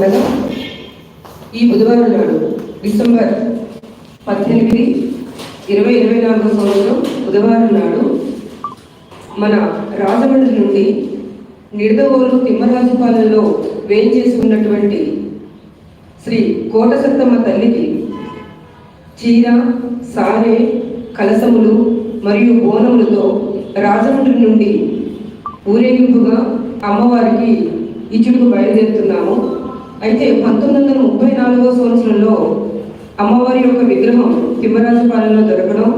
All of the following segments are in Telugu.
అనగా ఈ బుధవారం నాడు డిసెంబర్ పద్దెనిమిది ఇరవై ఇరవై నాలుగో సంవత్సరం బుధవారం నాడు మన రాజమండ్రి నుండి నిడదవోలు తిమ్మరాజుపాలెంలో వేయించేసి ఉన్నటువంటి శ్రీ కోటసత్తమ్మ తల్లికి చీర సారె కలసములు మరియు బోనములతో రాజమండ్రి నుండి ఊరేగింపుగా అమ్మవారికి ఇచ్చుడుకు బయలుదేరుతున్నాము. అయితే పంతొమ్మిది వందల ముప్పై నాలుగో సంవత్సరంలో అమ్మవారి యొక్క విగ్రహం తిమ్మరాజుపాలెంలో దొరకడం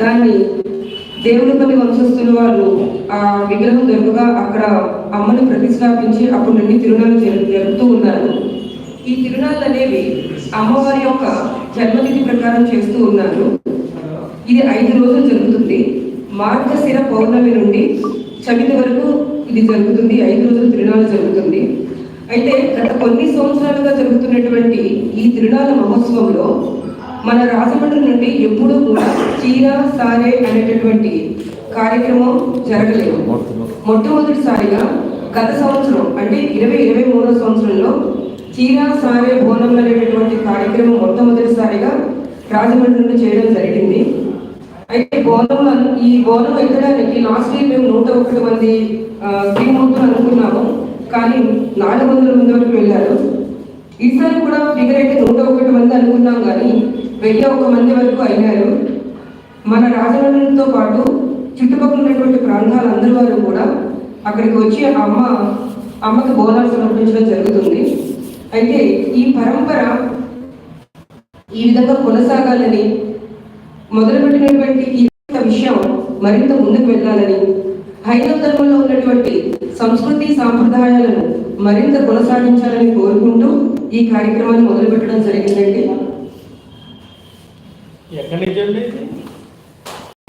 దాన్ని దేవునిపల్లి వంశస్థుల వాళ్ళు ఆ విగ్రహం దొరకగా అక్కడ అమ్మని ప్రతిష్టాపించి అప్పటి నుండి తిరునాళ్ళు జరుపుతూ ఉన్నారు. ఈ తిరునాళ్ళు అనేవి అమ్మవారి యొక్క జన్మతిథి ప్రకారం చేస్తూ ఉన్నారు. ఇది ఐదు రోజులు జరుగుతుంది. మార్గశిర పౌర్ణమి నుండి చవితి వరకు ఇది జరుగుతుంది. ఐదు రోజులు తిరునాళ్ళు జరుగుతుంది. అయితే గత కొన్ని సంవత్సరాలుగా జరుగుతున్నటువంటి ఈ తిరునాళ్ళ మహోత్సవంలో మన రాజమండ్రి నుండి ఎప్పుడూ కూడా చీర సారే అనేటటువంటి కార్యక్రమం జరగలేదు. మొట్టమొదటిసారిగా గత సంవత్సరం అంటే ఇరవై ఇరవై మూడో సంవత్సరంలో చీర సారే బోనం అనేటటువంటి కార్యక్రమం మొట్టమొదటిసారిగా రాజమండ్రి నుండి చేయడం జరిగింది. అయితే బోనం ఈ బోనం ఎక్కడానికి లాస్ట్ ఇయర్ మేము నూట ఒకటి మంది ఆ, శ్రీమూర్తులు కానీ నాలుగు వందల మంది వరకు వెళ్ళారు. ఈసారి కూడా ఫిగర్ అయితే నూట ఒకటి మంది అనుకున్నాం కానీ వెయ్యి ఒక మంది వరకు అయ్యారు మన రాజమండ్రితో పాటు చుట్టుపక్కల ఉన్నటువంటి ప్రాంతాల అందరి వారు కూడా అక్కడికి వచ్చి అమ్మ అమ్మకి బోనాలు సమర్పించడం జరుగుతుంది. అయితే ఈ పరంపర ఈ విధంగా కొనసాగాలని మొదలుపెట్టినటువంటి ఈ విషయం మరింత ముందుకు వెళ్ళాలని హైందవ ధర్మంలో ఉన్నటువంటి సంస్కృతి సాంప్రదాయాలను మరింత కొనసాగించాలని కోరుకుంటూ ఈ కార్యక్రమాన్ని మొదలుపెట్టడం జరిగిందండి.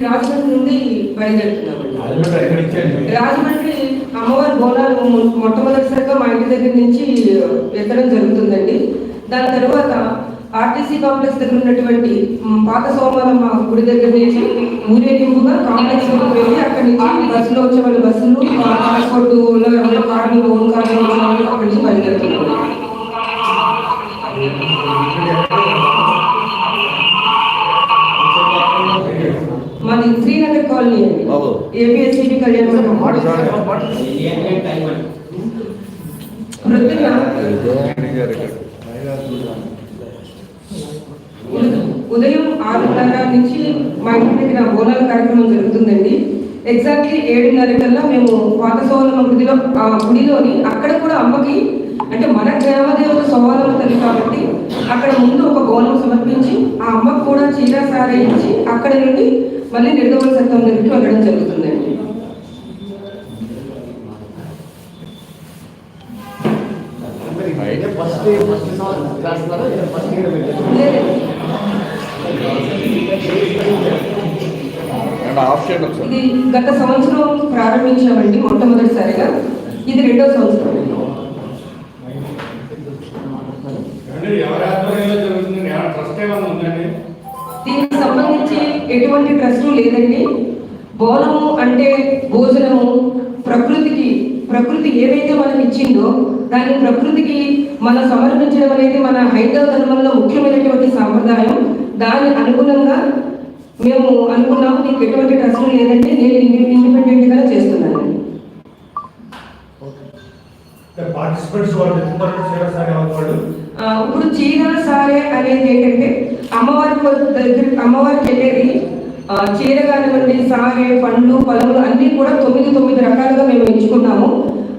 రాజమండ్రి నుండి బయలుదేరుతున్నామండి. రాజమండ్రి అమ్మవారి బోనాలు మొట్టమొదటిసారిగా మా ఇంటి దగ్గర నుంచి ఎత్తడం జరుగుతుందండి. దాని తర్వాత ఆర్టీసీ కాంప్లెక్స్ దగ్గర ఉన్నటువంటి మ్, పాత సోమవారమ్మ గుడి దగ్గర నుంచి ఊరేగింపుగా కాంప్లెక్స్లోకి వెళ్ళి అక్కడి నుంచి బస్సులో వచ్చే వాళ్ళ బస్సులు ట్రాన్స్పోర్ట్ కార్లు ఓన్ కార్లు అక్కడి నుంచి బయలుదేరుతున్నారు. మాది శ్రీనగర్ కాలనీ. ఏపీఎస్సీబీ కళ్యాణ మండపం. ఉదయం ఆరున్నర నుంచి మా ఇంటి దగ్గర బోనాల కార్యక్రమం జరుగుతుందండి. ఎగ్జాక్ట్లీ ఏడున్నర కల్లా మేము పాత సోవలమ్మ గుడిలో ఆ గుడిలోని అక్కడ కూడా అమ్మకి అంటే మన గ్రామదేవత సోవలమ్మ తల్లి కాబట్టి అక్కడ ముందు ఒక బోనం సమర్పించి ఆ అమ్మకు కూడా చీర సార ఇచ్చి అక్కడ నుండి మళ్ళీ నిర్గమన సత్వం దగ్గరికి వెళ్ళడం జరుగుతుందండి. ఇది గత సంవత్సరం ప్రారంభించామండి మొట్టమొదటిసారిగా. ఇది రెండో సంవత్సరం. దీనికి సంబంధించి ఎటువంటి ట్రస్ట్ లేదండి. బోనము అంటే భోజనము ప్రకృతికి ప్రకృతి ఏదైతే మనకి ఇచ్చిందో దాన్ని ప్రకృతికి మనం సమర్పించడం అనేది మన హైందవ ధర్మంలో ముఖ్యమైనటువంటి సాంప్రదాయం. దాని అనుగుణంగా మేము అనుకున్నాము దీనికి ఎటువంటి ట్రస్ట్ లేదండి నేను ఇండిపెండెంట్గా చేస్తున్నాను. ఇప్పుడు చీర సారే అనేది ఏంటంటే అమ్మవారి దగ్గర అమ్మవారికి వెళ్ళేది చీర కానివ్వండి సారే పండ్లు పళ్ళులు అన్నీ కూడా తొమ్మిది తొమ్మిది రకాలుగా మేము ఎంచుకున్నాము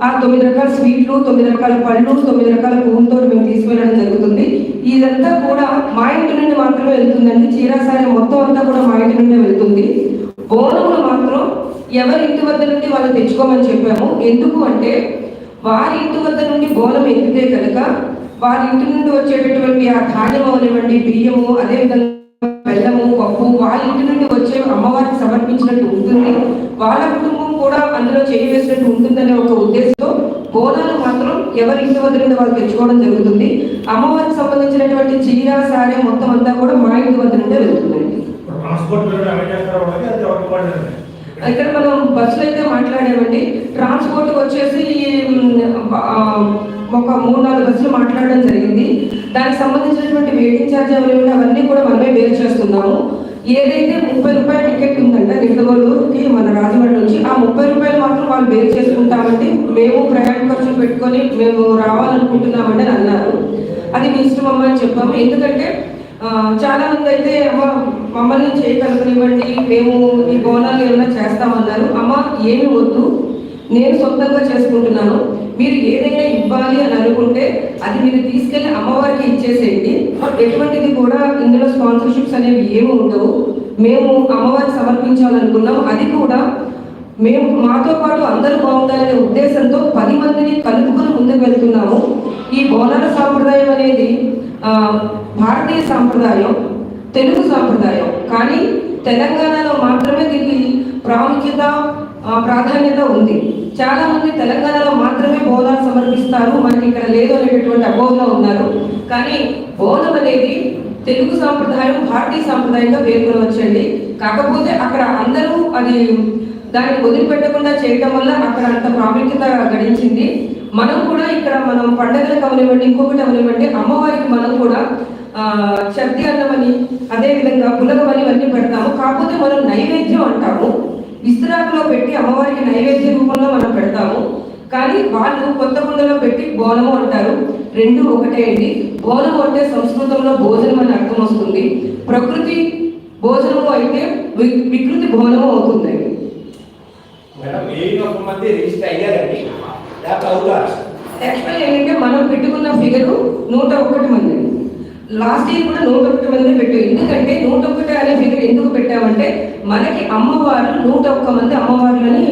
ఆ తొమ్మిది రకాల స్వీట్లు తొమ్మిది రకాల పళ్ళు తొమ్మిది రకాల పువ్వులతో మేము తీసుకెళ్ళడం జరుగుతుంది. ఇదంతా కూడా మా ఇంటి నుండి మాత్రమే వెళ్తుందండి. చీర మొత్తం అంతా కూడా మా ఇంటి నుండి వెళ్తుంది. బోనములు మాత్రం ఎవరి ఇంటి వద్ద నుండి వాళ్ళు తెచ్చుకోమని చెప్పాము. ఎందుకు అంటే వారి ఇంటి వద్ద నుండి బోనం ఎత్తితే కనుక వారి ఇంటి నుండి వచ్చేటటువంటి ఆ ధాన్యం అవనివ్వండి బియ్యము అదేవిధంగా సమర్పించినట్టు ఉంటుంది. వాళ్ళ కుటుంబం కూడా అందులో చేయి వేసినట్టు ఉంటుందనే ఒక ఉద్దేశంతో బోనాలు మాత్రం ఎవరి ఇంటి వద్ద నుండి వాళ్ళు తెచ్చుకోవడం జరుగుతుంది. అమ్మవారికి సంబంధించినటువంటి చీర సారే మొత్తం అంతా కూడా మా ఇంటి వద్ద నుండే వెళ్తుందండి ఇక్కడ మనం బస్సులు అయితే మాట్లాడామండి. ట్రాన్స్పోర్ట్ వచ్చేసి ఒక మూడు నాలుగు బస్సులు మాట్లాడాము దానికి సంబంధించినటువంటి వెయిటింగ్ ఛార్జ్ అవన్నీ అవన్నీ కూడా మనమే బేర్ చేస్తున్నాము. ఏదైతే ముప్పై రూపాయల టికెట్ ఉందంటే నిడదవోలుకి మన రాజమండ్రి నుంచి ఆ ముప్పై రూపాయలు మాత్రం వాళ్ళు బేర్ చేసుకుంటామంటే మేము ప్రయాణ ఖర్చులు పెట్టుకొని మేము రావాలనుకుంటున్నామంటే అని అన్నారు. అది మీ ఇష్టం అమ్మని చెప్పాము. ఎందుకంటే చాలా మంది అయితే అమ్మ మమ్మల్ని చేయగలగనివ్వండి మేము ఈ బోనాలు ఏమైనా చేస్తామన్నారు. అమ్మ ఏమి వద్దు. నేను సొంతంగా చేసుకుంటున్నాను. మీరు ఏదైనా ఇవ్వాలి అని అనుకుంటే అది మీరు తీసుకెళ్ళి అమ్మవారికి ఇచ్చేసేయండి. ఎటువంటిది కూడా ఇందులో స్పాన్సర్షిప్స్ అనేవి ఏమి ఉండవు. మేము అమ్మవారికి సమర్పించాలనుకున్నాం. అది కూడా మేము మాతో పాటు అందరూ బాగుండాలనే ఉద్దేశంతో పది మందిని కలుపుకొని ముందుకు వెళ్తున్నాము. ఈ బోనాల సాంప్రదాయం అనేది భారతీయ సాంప్రదాయం తెలుగు సాంప్రదాయం. కానీ తెలంగాణలో మాత్రమే దీనికి ప్రాముఖ్యత ప్రాధాన్యత ఉంది. చాలా మంది తెలంగాణలో మాత్రమే బోనాలు సమర్పిస్తారు. మనకి ఇక్కడ లేదు అనేటటువంటి అపోహలో ఉన్నారు. కానీ బోనం అనేది తెలుగు సాంప్రదాయం భారతీయ సాంప్రదాయంగా పేర్కొనవచ్చండి. కాకపోతే అక్కడ అందరూ అది దాన్ని వదిలిపెట్టకుండా చేయడం వల్ల అక్కడ అంత ప్రాముఖ్యత గడించింది. మనం కూడా ఇక్కడ మనం పండగలకు అవనివ్వండి ఇంకొకటి అవనివ్వండి అమ్మవారికి మనం కూడా ఆ, చద్ది అన్నమని అదేవిధంగా పులగమని ఇవన్నీ పెడతాము. కాకపోతే మనం నైవేద్యం అంటాము. విస్తరాకులో పెట్టి అమ్మవారికి నైవేద్య రూపంలో మనం పెడతాము. కానీ వాళ్ళు కొత్త కుండలో పెట్టి బోనము అంటారు. రెండు ఒకటే అండి. బోనము అంటే సంస్కృతంలో భోజనం అని అర్థం వస్తుంది. ప్రకృతి భోజనము అయితే వికృతి అవుతుందండి అవుతారు? యాక్చువల్ ఏంటంటే మనం పెట్టుకున్న ఫిగరు నూట ఒకటి మంది. లాస్ట్ ఇయర్ కూడా నూట ఒకటి మంది పెట్టాం ఎందుకంటే నూట ఒకటి అనే ఫిగర్ ఎందుకు పెట్టామంటే మనకి అమ్మవారు నూట ఒక్క మంది అమ్మవార్లని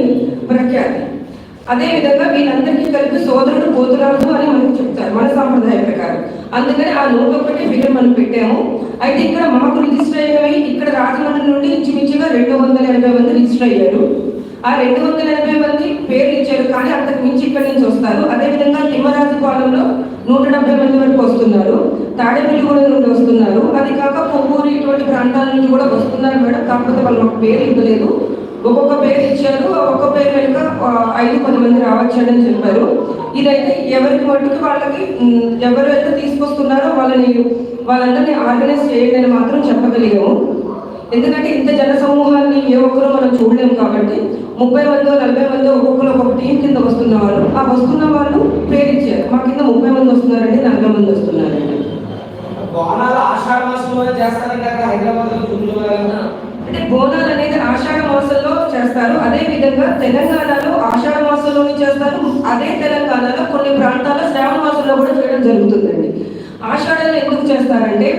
ప్రఖ్యాతి. అదేవిధంగా వీళ్ళందరికీ కలిపి సోదరుడు పోతురాజు అని మనకు చెప్తారు మన సాంప్రదాయ ప్రకారం. అందుకని ఆ నూట ఒకటి ఫిగర్ మనం పెట్టాము. అయితే ఇక్కడ మాకు రిజిస్టర్ అయ్యేవి ఇక్కడ రాజమండ్రి నుండి ఇంచుమించుగా రెండు వందల ఎనభై మంది రిజిస్టర్ అయ్యారు. ఆ రెండు వందల ఎనభై మంది పేర్లు ఇచ్చారు కానీ అంతకు మించి ఇక్కడి నుంచి వస్తారు. అదేవిధంగా తిమ్మరాజుపాలెంలో నూట డెబ్బై మంది వరకు వస్తున్నారు. తాడేపల్లిగూడెం నుండి వస్తున్నారు. అది కాక కొవ్వూరు ఇటువంటి ప్రాంతాల నుంచి కూడా వస్తున్నారు మేడం. కాకపోతే వాళ్ళు మాకు పేరు ఇవ్వలేదు. ఒక్కొక్క పేరు ఇచ్చారు. ఒక్కొక్క పేరు వెనుక ఐదు పది మంది రావచ్చు అని చెప్పారు. ఇదైతే ఎవరికి మట్టుకు వాళ్ళకి ఎవరు ఎవరైతే తీసుకొస్తున్నారో వాళ్ళని వాళ్ళందరినీ ఆర్గనైజ్ చేయండి అని మాత్రం చెప్పగలిగాము. ఎందుకంటే ఇంత జన సమూహాన్ని ఏ ఒక్కరూ మనం చూడలేము కాబట్టి ముప్పై మందో నలభై మందో ఒక్కొక్కరు ఒక్కొక్క టీం కింద వస్తున్న వాళ్ళు. ఆ వస్తున్న వాళ్ళు పేరు ఇచ్చారు. మా కింద ముప్పై మంది వస్తున్నారండి నలభై మంది వస్తున్నారండి. బోనాలు ఆషాఢ మాసంలో చేస్తారంట అక్కడ హైదరాబాద్లో గుంటూరు అంటే బోనాలు అనేది ఆషాఢ మాసంలో చేస్తారు. అదే విధంగా తెలంగాణలో ఆషాఢ మాసంలోనే చేస్తారు. అదే తెలంగాణలో కొన్ని ప్రాంతాల్లో శ్రావణ మాసంలో కూడా చేయడం జరుగుతుందండి. ఆషాఢంలో ఎందుకు చేస్తారంటే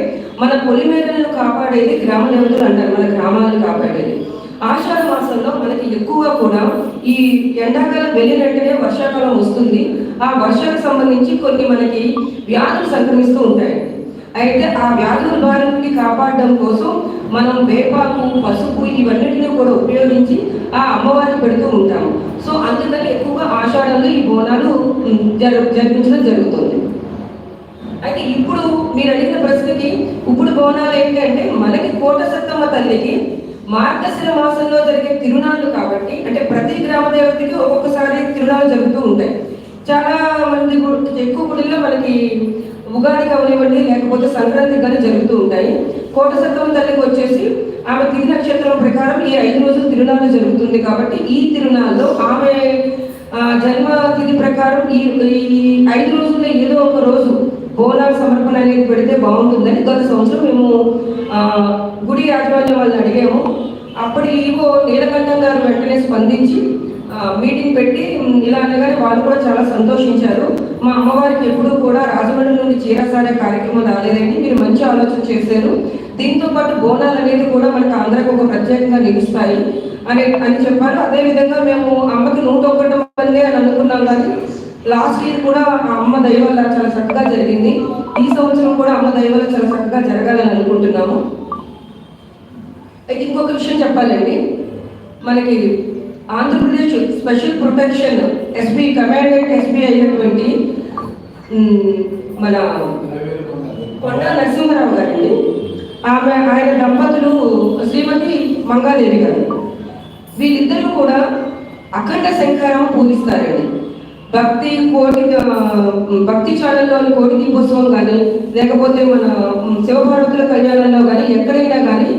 మన పొలిమేరలను కాపాడేది గ్రామ దేవతలు అంటారు మన గ్రామాలను కాపాడేది. ఆషాఢ మాసంలో మనకి ఎక్కువగా కూడా ఈ ఎండాకాలం వెళ్ళినట్టునే వర్షాకాలం వస్తుంది. ఆ వర్షాలకు సంబంధించి కొన్ని మనకి వ్యాధులు సంక్రమిస్తూ ఉంటాయి. అయితే ఆ వ్యాధుల బారి నుండి కాపాడడం కోసం మనం వేపాకు పసుపు ఇవన్నిటిని కూడా ఉపయోగించి ఆ అమ్మవారిని పెడుతూ ఉంటాము. సో అందుకని ఎక్కువగా ఆషాఢంలో ఈ బోనాలు జరు జరిపించడం జరుగుతుంది. అయితే ఇప్పుడు మీరు అడిగిన ప్రశ్నకి ఇప్పుడు బోనాలు ఏంటంటే మనకి కోట సత్తమ్మ తల్లికి మార్గశిర మాసంలో జరిగే తిరునాళ్ళు కాబట్టి అంటే ప్రతి గ్రామ దేవతకి ఒక్కొక్కసారి తిరునాళ్ళు జరుగుతూ ఉంటాయి. చాలా మంది ఎక్కువ గుడిలో మనకి ఉగాది కానివ్వండి లేకపోతే సంక్రాంతి కానీ జరుగుతూ ఉంటాయి. కోట సత్తమ్మ తల్లికి వచ్చేసి ఆమె తిరి నక్షత్రం ప్రకారం ఈ ఐదు రోజులు తిరునాళ్ళు జరుగుతుంది కాబట్టి ఈ తిరునాళ్ళలో ఆమె జన్మ తిథి ప్రకారం ఈ ఈ ఐదు రోజుల్లో ఏదో ఒక రోజు బోనాల సమర్పణ అనేది పెడితే బాగుంటుందని గత సంవత్సరం మేము గుడి యాజమాన్యం వాళ్ళని అడిగాము. అప్పటి ఈవో నీలకంఠం గారు వెంటనే స్పందించి మీటింగ్ పెట్టి ఇలా అనగానే వాళ్ళు కూడా చాలా సంతోషించారు. మా అమ్మవారికి ఎప్పుడూ కూడా రాజమండ్రి నుండి చీరసాడే కార్యక్రమం రాలేదండి. మీరు మంచి ఆలోచన చేశారు. దీంతో పాటు బోనాలు అనేది కూడా మనకు అందరికి ఒక ప్రత్యేకంగా నిలుస్తాయి అని అని చెప్పారు. అదేవిధంగా మేము అమ్మకి నూట ఒకటి మంది అని అనుకున్నాం కానీ లాస్ట్ ఇయర్ కూడా ఆ అమ్మ దయ చాలా చక్కగా జరిగింది. ఈ సంవత్సరం కూడా అమ్మ దయ చాలా చక్కగా జరగాలని అనుకుంటున్నాము. అయితే ఇంకొక విషయం చెప్పాలండి. మనకి Andhra Pradesh special protection SP commandant SP అయినటువంటి మన కొండ నరసింహరావు గారండి. ఆమె ఆయన దంపతులు శ్రీమతి మంగాదేవి గారు. వీళ్ళిద్దరూ కూడా అఖండ శంకరం పూజిస్తారండి. భక్తి కోటి భక్తి ఛానల్లోని కోటి దీపోత్సవం కానీ లేకపోతే మన శివభారతుల కళ్యాణంలో కానీ ఎక్కడైనా కానీ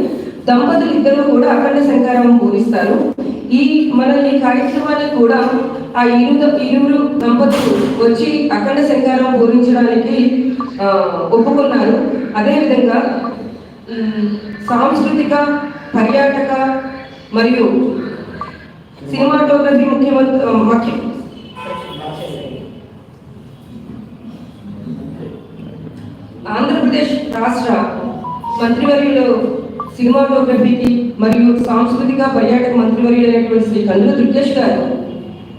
దంపతులు ఇద్దరు కూడా అఖండ శంకారం పూజిస్తారు. ఈ మన ఈ కార్యక్రమాన్ని కూడా ఆ ఇరు ఇరువురు దంపతులు వచ్చి అఖండ శంకారం పూరించడానికి ఒప్పుకున్నారు. అదేవిధంగా సాంస్కృతిక పర్యాటక మరియు సినిమాటోగ్రఫీ ముఖ్యమంత్రి ముఖ్య ఆంధ్రప్రదేశ్ రాష్ట్ర మంత్రివర్యులు సినిమాటోగ్రఫీకి మరియు సాంస్కృతిక పర్యాటక మంత్రివర్యులు అయినటువంటి శ్రీ కందుల దుర్గేష్ గారు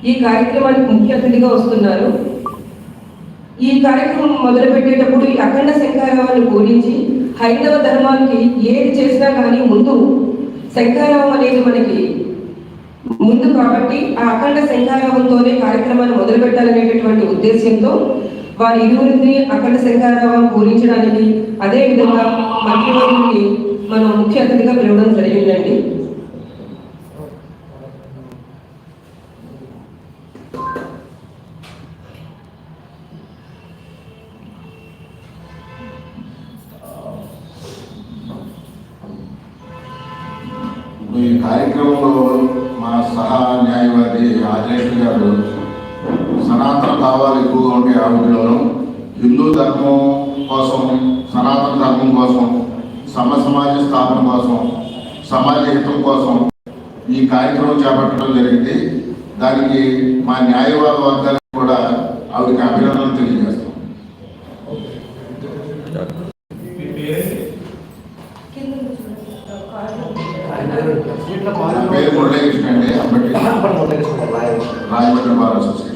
ఈ కార్యక్రమానికి ముఖ్య అతిథిగా వస్తున్నారు. ఈ కార్యక్రమం మొదలుపెట్టేటప్పుడు ఈ అఖండ శంకారావాన్ని పూరించి హైందవ ధర్మానికి ఏది చేసినా కానీ ముందు శంకారావం అనేది మనకి ముందు కాబట్టి ఆ అఖండ శంకారావంతోనే కార్యక్రమాన్ని మొదలుపెట్టాలనేటటువంటి ఉద్దేశంతో వారి ఇరువురిని అఖండ శంకారావం పూరించడానికి అదే విధంగా మంత్రివర్యుల్ని మనం ముఖ్య అతిథిగా పిలవడం జరిగిందండి. సనాతన భావాలు ఎక్కువగా ఉంటాయి ఆమెలోనూ హిందూ ధర్మం కోసం సనాతన ధర్మం కోసం సమ సమాజ స్థాపన కోసం సమాజ హితం కోసం ఈ కార్యక్రమం చేపట్టడం జరిగింది. దానికి మా న్యాయవాద వర్గాలకు కూడా ఆవిడకి అభినందనలు తెలియజేస్తాం. పేరు మురళీకృష్ణ అండి. రాయమండ్రి మహారాష్ట్ర